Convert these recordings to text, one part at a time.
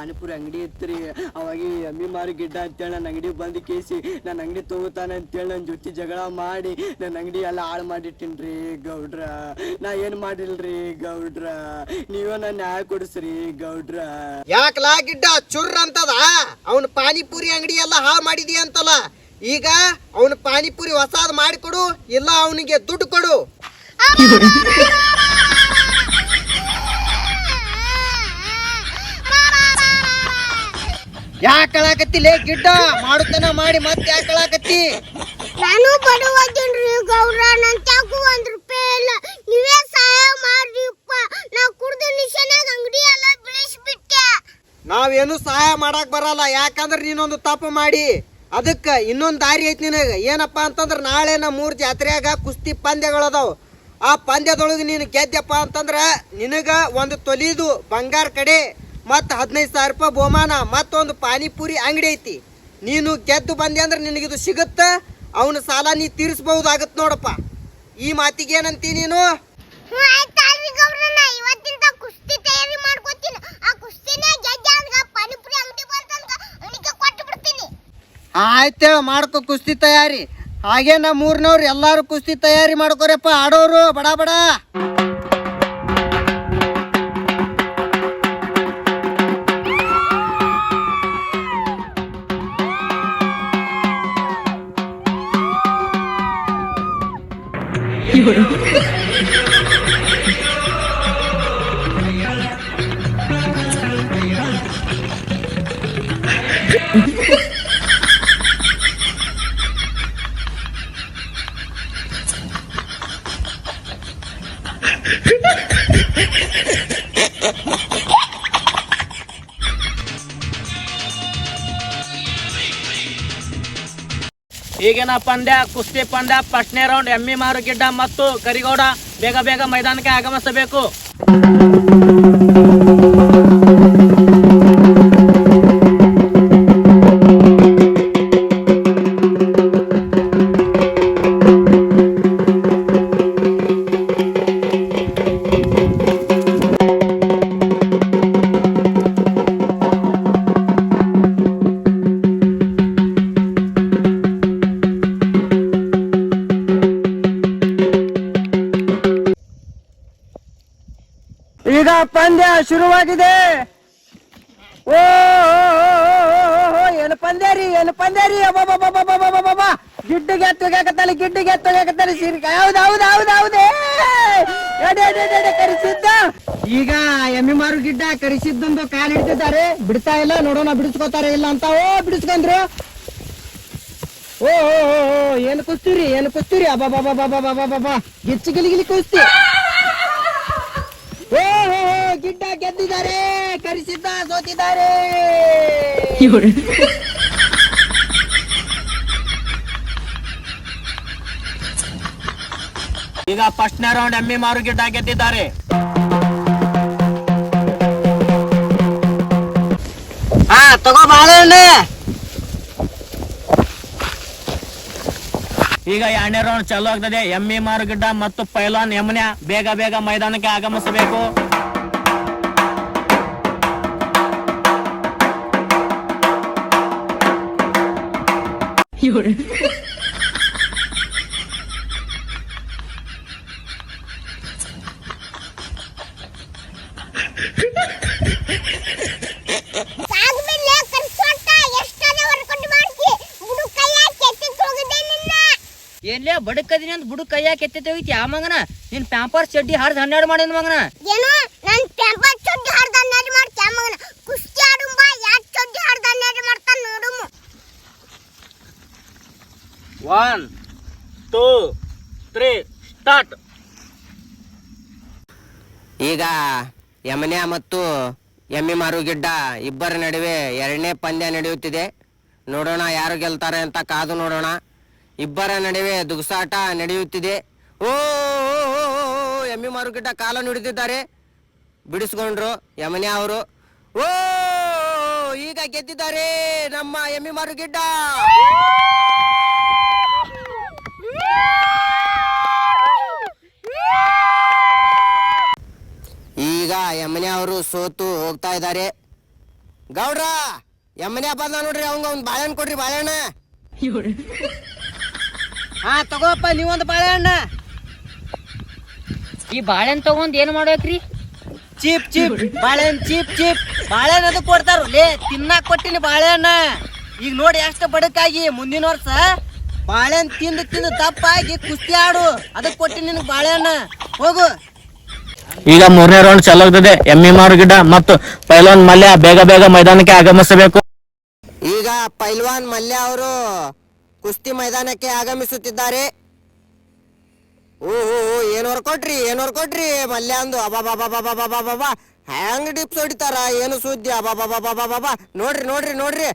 ಪಾನಿಪುರಿ ಅಂಗಡಿ ಇತ್ರಿ. ಅವಾಗ ಅಮ್ಮಿ ಎಮ್ಮಿ ಮಾರು ಗಿಡ್ಡ ಅಂತೇಳಿ ನನ್ನ ಅಂಗಡಿ ಬಂದು ಕೇಸಿ ನನ್ನ ಅಂಗಡಿ ತಗೋತಾನೆ ಅಂತೇಳಿ ನನ್ನ ಜೊತೆ ಜಗಳ ಮಾಡಿ ನನ್ನ ಅಂಗಡಿ ಎಲ್ಲ ಹಾಳು ಮಾಡಿಟ್ಟಿನ್ರಿ ಗೌಡ್ರ. ನಾ ಏನು ಮಾಡಿಲ್ರಿ ಗೌಡ್ರ? ನೀವು ನನ್ನ ನ್ಯಾಯ ಕೊಡಿಸ್ರಿ ಗೌಡ್ರ. ಯಾಕಲಾ ಗಿಡ್ಡ ಚುರ್ರ ಅಂತದ? ಅವನ ಪಾನಿಪುರಿ ಅಂಗಡಿ ಎಲ್ಲ ಹಾಳು ಮಾಡಿದಿ ಅಂತಲ್ಲ. ಈಗ ಅವನ ಪಾನಿಪುರಿ ಹೊಸಾದ್ ಮಾಡಿಕೊಡು ಇಲ್ಲ ಅವನಿಗೆ ದುಡ್ಡು ಕೊಡು. ಯಾಕಳಾಕತ್ತಿಲೇ ಗಿಡ್ಡ? ಮಾಡುತ್ತನ ಮಾಡಿ ಮತ್ತೆ ಯಾಕಳಾಕತ್ತಿ? ನಾನು ಬಡವಾಗಿನ್ರಿ ಗೌರ ನನ್ ಚಾಕು ಒಂದ್ ರೂಪಾಯಿ ಇಲ್ಲ. ನೀವೇ ಸಹಾಯ ಮಾಡ್ರಿಪ್ಪ ನಾ ಕುಡ್ದು ನಿಶಾನಾಗ ಅಂಗಡಿ ಎಲ್ಲ ಬಿಳಿಸ್ಬಿಟ್ಟೆ. ನಾವೇನು ಸಹಾಯ ಮಾಡಕ್ ಬರಲ್ಲ ಯಾಕಂದ್ರೆ ನೀನೊಂದು ತಪ್ಪು ಮಾಡಿ. ಅದಕ್ಕ ಇನ್ನೊಂದು ದಾರಿ ಐತಿ ನಿನಗೆ. ಏನಪ್ಪ ಅಂತಂದ್ರೆ ನಾಳೆ ನಮ್ಮ ಊರ್ ಜಾತ್ರೆಯಾಗ ಕುಸ್ತಿ ಪಂದ್ಯಗಳದಾವ. ಆ ಪಂದ್ಯದೊಳಗೆ ನೀನು ಗೆದ್ದಪ್ಪ ಅಂತಂದ್ರೆ ನಿನಗ ಒಂದು ತೊಲಿದು ಬಂಗಾರ ಕಡೆ. ಮತ್ತು ಹದಿನೈದು ಸಾವಿರ ರೂಪಾಯಿ ಬಹುಮಾನ ಮತ್ತೊಂದು ಪಾನಿಪುರಿ ಅಂಗಡಿ ಐತಿ. ನೀನು ಗೆದ್ದು ಬಂದೆ ಅಂದ್ರೆ ನಿನಗಿದು ಸಿಗುತ್ತ? ಅವನ ಸಾಲ ನೀ ತೀರಿಸಬಹುದಾಗತ್ತೆ ನೋಡಪ್ಪ. ಈ ಮಾತಿಗೆ ಏನಂತಿ ನೀನು? ಆಯ್ತು ಆಯ್ತಾಳ್ರಿ ಗೌಡ್ರ ನಾ ಕುಸ್ತಿ ತಯಾರಿ ಮಾಡ್ಕೊತೀನಿ. ಆ ಕುಸ್ತಿನ ಗೆದ್ದೆ ಅಂದ್ಗ ಪಾನಿಪುರಿ ಅಂಗಡಿ ಬಂತಂದ್ಗ ಅವನಿಗೆ ಕೊಟ್ಟು ಬಿಡ್ತೀನಿ. ಆಯ್ತು ಮಾಡ್ಕೊ ಕುಸ್ತಿ ತಯಾರಿ. ಹಾಗೆ ನಮ್ಮ ಊರಿನವ್ರು ಎಲ್ಲಾರು ಕುಸ್ತಿ ತಯಾರಿ ಮಾಡ್ಕೋರಪ್ಪ ಆಡೋರು ಬಡ ಬಡ. 有人。ಈಗಿನ ಪಂದ್ಯ ಕುಸ್ತಿ ಪಂದ್ಯ ಫಸ್ಟ್ನೇ ರೌಂಡ್ ಎಮ್ಮಿ ಮಾರುಗಿಡ್ಡ ಮತ್ತು ಕರಿಗೌಡ ಬೇಗ ಬೇಗ ಮೈದಾನಕ್ಕೆ ಆಗಮಿಸಬೇಕು. ಶುರುವಾಗಿದೆ ಓ ಏನು ಪಂದೇರಿ ಏನು ಪಂದೇರಿ ಅಬ್ಬಬ್ಬಬ್ಬಬ್ಬಬ್ಬಬ್ಬಬ್ಬ. ಗಿಡ್ಡಿಗೆ ಎತ್ತೋಗ್ಯಾಕತ್ತಲ್ಲಿ ಗಿಡ್ಡಿಗೆ ಎತ್ತೋಗ್ಯಾಕತ್ತಲ್ಲಿ ಸೀರಿಕ ಹೌದು ಹೌದು ಹೌದು ಹೌದು ಈಗ ಎಮ್ಮಿ ಮಾರು ಗಿಡ್ಡ ಕರಿಸಿದ್ದೊಂದು ಕಾಲು ಹಿಡಿದಿದ್ದಾರೆ ಬಿಡ್ತಾ ಇಲ್ಲ ನೋಡೋಣ ಬಿಡಿಸ್ಕೋತಾರೆ ಇಲ್ಲ ಅಂತ ಓ ಬಿಡಿಸ್ಕೊಂಡ್ರು ಓ ಏನು ಕುಸ್ತೀರಿ ಏನು ಕುಸ್ತೀರಿ ಅಬ್ಬಬ್ಬಬ್ಬಬ್ಬಬ್ಬಬ್ಬಬ್ಬ ಗಿಚ್ಚಿ ಗಿಲಿಗಿಲಿ ಕುಸ್ತಿ ಓ ಹೋ, ಹೋ, ಗಿಡ್ಡ ಗೆದ್ದಿದ್ದಾರೆ ಕರಿಸಿದ್ದ ಸೋತಿದ್ದಾರೆ. ಈಗ ಫಸ್ಟ್ನೇ ರೌಂಡ್ ಎಮ್ಮಿ ಮಾರು ಗಿಡ್ಡ ಗೆದ್ದಿದ್ದಾರೆ. ಹಾ ತಗೋ ಬಾಳೆಹಣ್ಣು ಈಗ ಎರಡನೇ ರೌಂಡ್ ಚಾಲು ಆಗ್ತದೆ. ಎಮ್ಮಿ ಮಾರು ಗಿಡ್ಡ ಮತ್ತು ಪೈಲಾನ್ ಯಮುನ್ಯ ಬೇಗ ಬೇಗ ಮೈದಾನಕ್ಕೆ ಆಗಮಿಸಬೇಕು. ಹೋಗಿದೆ ಬಡಕದಿನ ಏನ್ಲೇ ಬಡಕದಿನಿ ಅಂತ ಬುಡು ಕೈಯಾಗ ಎತ್ತಿ ತೆಗಿತಿ ಆ ಮಗನ? ನಿನ್ ಪ್ಯಾಂಪರ್ ಚಡ್ಡಿ ಹರಿದ್ ಹನ್ನೆರಡು ಮಾಡಿದ ಮಗನ ಏನು ನನ್ ಟೆಂಪರ್ ಚೊಡ್ಡಿ ಹರ್ದ ಹನ್ನೆರಡು ಮಾಡ್ತಿ ಮಗನ ಕುಸ್ತಿ ಆಡುಂಬ ಯಾಕೆ ಚೊಡ್ಡಿ ಹರ್ದ ಹನ್ನೆರಡು ಮಾಡ್ತಾನ ನೋಡುಮು ಒನ್ ಟೂ ತ್ರೀ ಸ್ಟಾರ್ಟ್ ಈಗ ಯಮನ್ಯ ಮತ್ತು ಎಮ್ಮಿ ಮಾರುಗಿಡ್ಡ ಇಬ್ಬರ ನಡುವೆ ಎರಡನೇ ಪಂದ್ಯ ನಡೆಯುತ್ತಿದೆ. ನೋಡೋಣ ಯಾರು ಗೆಲ್ತಾರೆ ಅಂತ ಕಾದು ನೋಡೋಣ. ಇಬ್ಬರ ನಡುವೆ ದುಗ್ಸಾಟ ನಡೆಯುತ್ತಿದೆ. ಓ ಎಮ್ಮಿ ಮಾರುಗಿಡ್ಡ ಕಾಲನ್ನು ಹಿಡಿದಿದ್ದಾರೆ ಬಿಡಿಸ್ಕೊಂಡ್ರು ಯಮನ್ಯ ಅವರು. ಓ, ಈಗ ಗೆದ್ದಿದ್ದಾರೆ ನಮ್ಮ ಎಮ್ಮಿ ಮಾರುಗಿಡ್ಡ ಈಗ ಈಗ ಯಮನೆ ಅವರು ಸೋತು ಹೋಗ್ತಾ ಇದ್ದಾರೆ. ಗೌಡ್ರ ಎಮ್ಮನೆ ಬಂದ ನೋಡ್ರಿ ಅವಂಗ ಒಂದ್ ಬಾಳೆಹಣ್ಣು ಕೊಡ್ರಿ ಬಾಳೆಹಣ್ಣ. ಹಾ ತಗೋಪ್ಪ ನೀವೊಂದು ಬಾಳೆಹಣ್ಣ. ಈ ಬಾಳೆಹಣ್ಣು ತಗೊಂಡ್ ಏನ್ ಮಾಡ್ಬೇಕ್ರಿ? ಚೀಪ್ ಚೀಪ್ ಬಾಳೆಹಣ್ಣು ಚೀಪ್ ಚೀಪ್. ಬಾಳೆಹಣ್ಣು ಅದು ಕೊಡ್ತಾರ. ಲೇ ತಿನ್ನಾಕ್ ಕೊಟ್ಟಿನಿ ಬಾಳೆಹಣ್ಣ. ಈಗ ನೋಡಿ ಎಷ್ಟು ಬಡಕಾಗಿ ಮುಂದಿನ ವರ್ಷ ಬಾಳೆಹಣ್ಣು ತಿಂದು ತಿಂದು ತಪ್ಪಾಗಿ ಕುಸ್ತಿ ಆಡು. ಅದಕ್ಕೆ ಕೊಟ್ಟಿನಿ ನಿನಗೆ ಬಾಳೆಹಣ್ಣ. ಹೋಗು. ಈಗ ಮೂರನೇ ರೌಂಡ್ ಚಾಲಾಗ್ತದೆ ಎಮ್ಮಿ ಮಾರು ಗಿಡ ಮತ್ತು ಪೈಲ್ವಾನ್ ಮಲ್ಯ ಬೇಗ ಬೇಗ ಮೈದಾನಕ್ಕೆ ಆಗಮಿಸಬೇಕು ಈಗ ಪೈಲ್ವಾನ್ ಮಲ್ಯ ಅವರು ಕುಸ್ತಿ ಮೈದಾನಕ್ಕೆ ಆಗಮಿಸುತ್ತಿದ್ದಾರೆ ಓ ಓ ಕೊಟ್ರಿ ಏನ್ ಹೊರ್ಕೊಟ್ರಿ ಏನ್ ಹೊರ್ಕೊಟ್ರಿ ಮಲ್ಯ ಅಂದು ಅಬಾಬಾಬಾಬಾಬಾಬಾಬಾ ಹ್ಯಾಂಗ್ ಡಿಪ್ಸ್ ಹೊಡಿತಾರ ಏನು ಸುದ್ದಿ ಅಬಾಬಾಬಾಬಾಬಾಬಾ ನೋಡ್ರಿ ನೋಡ್ರಿ ನೋಡ್ರಿ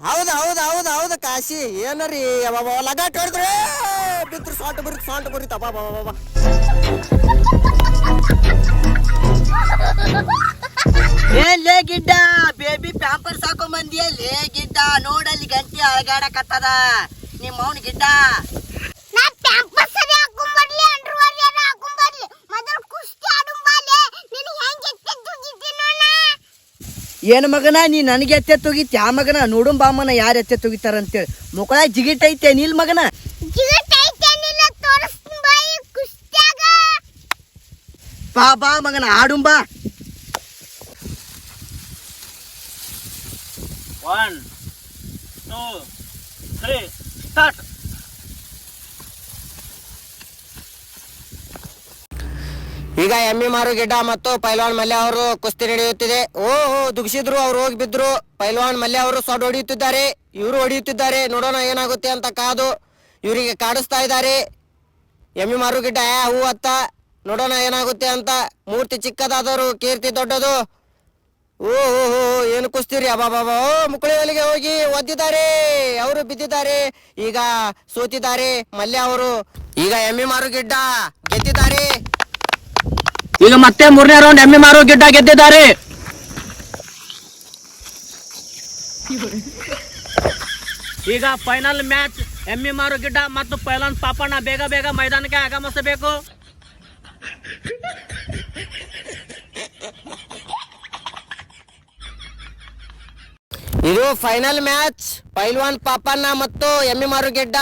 ಹೌದ್ ಹೌದ್ ಹೌದ್ ಹೌದು ಕಾಶಿ ಏನರಿ ಅಬಾಬಾ ಲಗಾಟ್ ಹೊಡೆದ್ರೆ ಬಿದ್ರು ಸಾಂಟ್ ಬರೀ ಸಾಂಟ್ ಬರೀತ ಅಬಾಬಾಬಾಬಾ ಏ ಲೇ ಗಿಡ್ಡ ಬೇಬಿ ಪ್ಯಾಂಪರ್ಸ್ ಹಾಕೊಂಡ್ ಬಂದಿಯ ಲೇ ಗಿಡ್ಡ ನೋಡಲ್ಲಿ ಗಂಟಿ ಅಳಗಾಡಕತ್ತದ. ನಿಮ್ಮ ಅವನ್ ಗಿಡ್ಡ. ಏನ್ ಮಗನ ನೀ ನನಗೆ ಎತ್ತೆ ತೊಗಿತಿ ಆ ಮಗನ ನೋಡುಂಬಾಮನ ಯಾರು ಎತ್ತೆ ತೊಗಿತಾರ ಅಂತೇಳಿ ಮುಕ್ಕಳ ಜಿಗಿಟ್ ಐತೆ ನೀಲ್ ಮಗನ. ಬಾ ಬಾ ಮಗನ ಆಡುಂಬಾ ಒನ್ ಟೂ ತ್ರೀ ಸ್ಟಾರ್ಟ್ ಈಗ ಎಮ್ಮಿ ಮಾರು ಗಿಡ್ಡ ಮತ್ತು ಪೈಲ್ವಾನ್ ಮಲ್ಯ ಅವರು ಕುಸ್ತಿ ನಡೆಯುತ್ತಿದೆ. ಓ ದುಗಿಸಿದ್ರು ದುಗ್ಸಿದ್ರು ಅವ್ರು ಹೋಗಿ ಬಿದ್ರು. ಪೈಲ್ವಾನ್ ಮಲ್ಯ ಅವರು ಸೊಡ್ ಹೊಡೆಯುತ್ತಿದ್ದಾರೆ. ಇವರು ಹೊಡೆಯುತ್ತಿದ್ದಾರೆ. ನೋಡೋಣ ಏನಾಗುತ್ತೆ ಅಂತ ಕಾದು ಇವರಿಗೆ ಕಾಡಿಸ್ತಾ ಇದ್ದಾರೆ. ಎಮ್ಮಿ ಮಾರು ಗಿಡ್ಡ ಯಾ ಹೂ ಅತ್ತ. ನೋಡೋಣ ಏನಾಗುತ್ತೆ ಅಂತ. ಮೂರ್ತಿ ಚಿಕ್ಕದಾದವರು, ಕೀರ್ತಿ ದೊಡ್ಡದು. ಓ ಹೋ ಹೋ ಏನು ಕುಸ್ತೀರಿ? ಅಬಾಬಾಬಾ ಓ ಮುಕುಳಿ ಹೋಗಿ ಒದ್ದಿದ್ದಾರೆ. ಅವರು ಬಿದ್ದಿದ್ದಾರೆ. ಈಗ ಸೋತಿದ್ದಾರೆ. ಮಲ್ಯ ಅವರು. ಈಗ ಎಮ್ಮಿ ಮಾರು ಗಿಡ್ಡ ಗೆದ್ದಿದ್ದಾರೆ. ಈಗ ಮತ್ತೆ ಮೂರನೇ ರೌಂಡ್ ಎಮ್ಮಿ ಮಾರು ಗಿಡ್ಡ ಗೆದ್ದಿದ್ದಾರೆ. ಈಗ ಫೈನಲ್ ಮ್ಯಾಚ್ ಎಮ್ಮಿ ಮಾರು ಗಿಡ್ಡ ಮತ್ತು ಪೈಲಾನ್ ಪಾಪಣ್ಣ ಬೇಗ ಬೇಗ ಮೈದಾನಕ್ಕೆ ಆಗಮಿಸಬೇಕು. ಇದು ಫೈನಲ್ ಮ್ಯಾಚ್ ಪೈಲ್ವಾನ್ ಪಾಪಣ್ಣ ಮತ್ತು ಎಮ್ಮಿ ಮಾರುಗೆಡ್ಡ.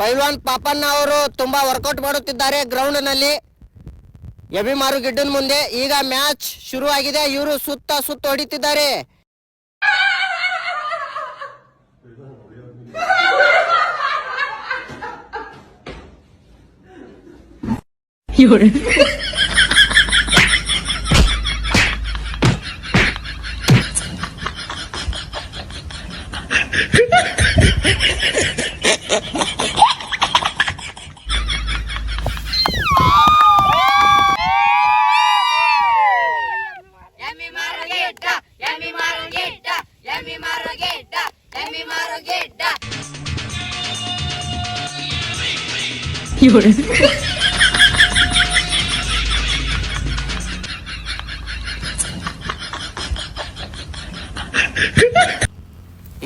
ಪೈಲ್ವಾನ್ ಪಾಪಣ್ಣ ಅವರು ತುಂಬಾ ವರ್ಕೌಟ್ ಮಾಡುತ್ತಿದ್ದಾರೆ ಗ್ರೌಂಡ್ನಲ್ಲಿ. ಎಮ್ಮಿ ಮಾರುಗೆಡ್ಡನ ಮುಂದೆ ಈಗ ಮ್ಯಾಚ್ ಶುರು ಆಗಿದೆ ಇವರು ಸುತ್ತ ಸುತ್ತ ಹೊಡಿತಿದ್ದಾರೆ.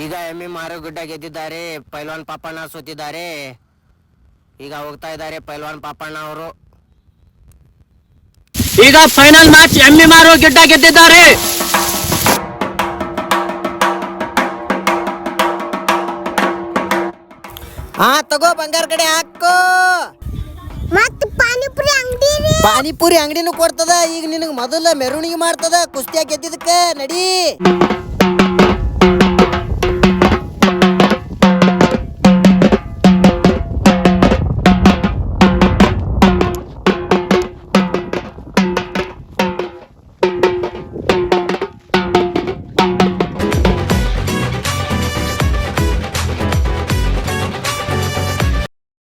ಈಗ ಎಮ್ಮಿ ಮಾರುಗುಡ್ಡ ಗೆದ್ದಿದ್ದಾರೆ. ಪೈಲ್ವಾನ್ ಪಾಪಣ್ಣ ಸೋತಿದ್ದಾರೆ. ಈಗ ಹೋಗ್ತಾ ಇದ್ದಾರೆ ಪೈಲ್ವಾನ್ ಪಾಪಣ್ಣ ಅವರು. ಈಗ ಫೈನಲ್ ಮ್ಯಾಚ್ ಎಮ್ಮಿ ಮಾರು ಗಿಡ್ಡ ಗೆದ್ದಿದ್ದಾರೆ. ಹಾ ತಗೋ ಬಂಗಾರ ಕಡೆ ಹಾಕೋ. ಮತ್ತೆ ಪಾನಿಪುರಿ ಅಂಗಡಿ ಪಾನಿಪುರಿ ಅಂಗಡಿನೂ ಕೊಡ್ತದ ಈಗ ನಿನಗೆ ಮೊದಲ ಮೆರವಣಿಗೆ ಮಾಡ್ತದ ಕುಸ್ತಿಯಾಗ ಗೆದ್ದಿದ್ದಕ್ಕೆ ನಡಿ.